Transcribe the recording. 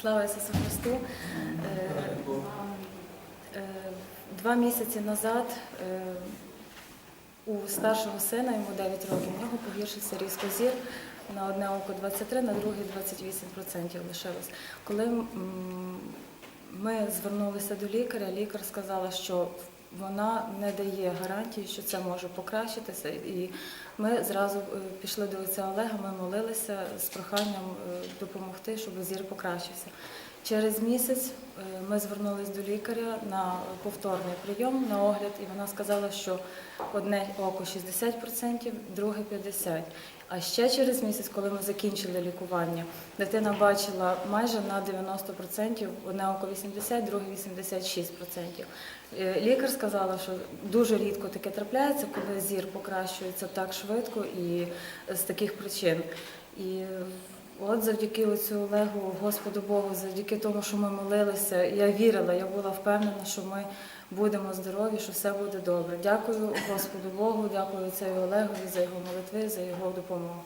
Слава Ісусу Христу. Е, е, Два місяці назад е, у старшого сина, йому 9 років, в нього погіршився різко зір. На одне око 23, на друге 28% лишилось. Коли ми звернулися до лікаря, лікар сказала, що вона не дає гарантії, що це може покращитися. І ми зразу е, пішли до отця Олега, ми молилися з проханням е, допомогти, щоб зір покращився. Через місяць е, ми звернулися до лікаря на повторний прийом, на огляд, і вона сказала, що одне око 60%, друге 50%. А ще через місяць, коли ми закінчили лікування, дитина бачила майже на 90%, одне око 80%, друге 86%. Е, Лікар сказала, що дуже рідко таке трапляється, коли зір покращується так швидко і з таких причин. І от завдяки оцю Олегу, Господу Богу, завдяки тому, що ми молилися, я вірила, я була впевнена, що ми будемо здорові, що все буде добре. Дякую Господу Богу, дякую цей Олегові за його молитви, за його допомогу.